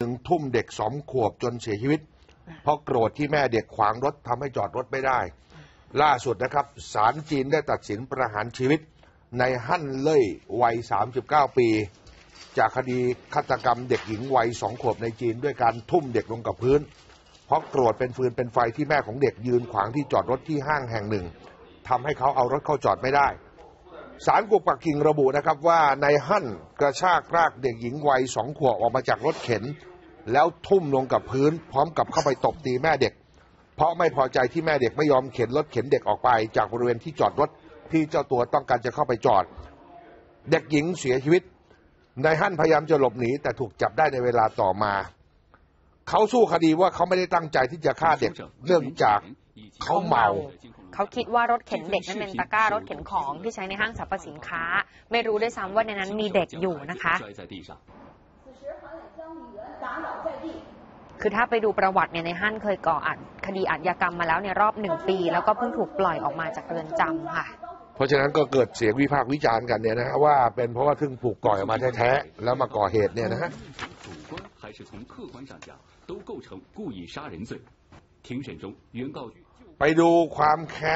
หนึ่งทุ่มเด็กสองขวบจนเสียชีวิต เพราะโกรธที่แม่เด็กขวางรถทำให้จอดรถไม่ได้ ล่าสุดนะครับศาลจีนได้ตัดสินประหารชีวิต ในฮั่นเล่ยวัย 39 ปี จากคดีฆาตกรรมเด็กหญิงวัยสองขวบในจีน ด้วยการทุ่มเด็กลงกับพื้น เพราะโกรธเป็นฟืนเป็นไฟที่แม่ของเด็กยืนขวางที่จอดรถที่ห้างแห่งหนึ่งทำให้เขาเอารถเข้าจอดไม่ได้ ศาลกุกปักกิ่งระบุนะครับว่าในายฮั่นกระชากรากเด็กหญิงวัยสองขวบออกมาจากรถเข็น แล้วทุ่มลงกับพื้น พร้อมกับเข้าไปตบตีแม่เด็ก เพราะไม่พอใจที่แม่เด็กไม่ยอมเข็นรถเข็นเด็กออกไป จากบริเวณที่จอดรถที่เจ้าตัวต้องการจะเข้าไปจอด เด็กหญิงเสียชีวิตนายฮั่นพยายามจะหลบหนีแต่ถูกจับได้ในเวลาต่อมา เขาสู้คดีว่าเขาไม่ได้ตั้งใจที่จะฆ่าเด็กเนื่องจาก เขาเมา เขาคิดว่ารถเข็นเด็กนั้นเป็นตะกร้ารถเข็นของที่ใช้ในห้างสรรพสินค้า ไม่รู้ด้วยซ้ำว่าในนั้นมีเด็กอยู่นะคะ 摔在地上。 คือถ้าไปดูประวัติเนี่ยในฮั่นเคยก่ออาชคดีอาชญากรรมมาแล้วในยรอบหนึ่งปี แล้วก็เพิ่งถูกปล่อยออกมาจากเรือนจำค่ะ เพราะฉะนั้นก็เกิดเสียงวิพากษ์วิจารณ์กันเนี่ยนะฮะว่าเป็นเพราะว่าเพิ่งถูกปล่อยออกมาแท้ๆแล้วมาก่อเหตุเนี่ยนะฮะ 主观还是从客观上讲，都构成故意杀人罪。庭审中，原告。 ไปดูความแค้น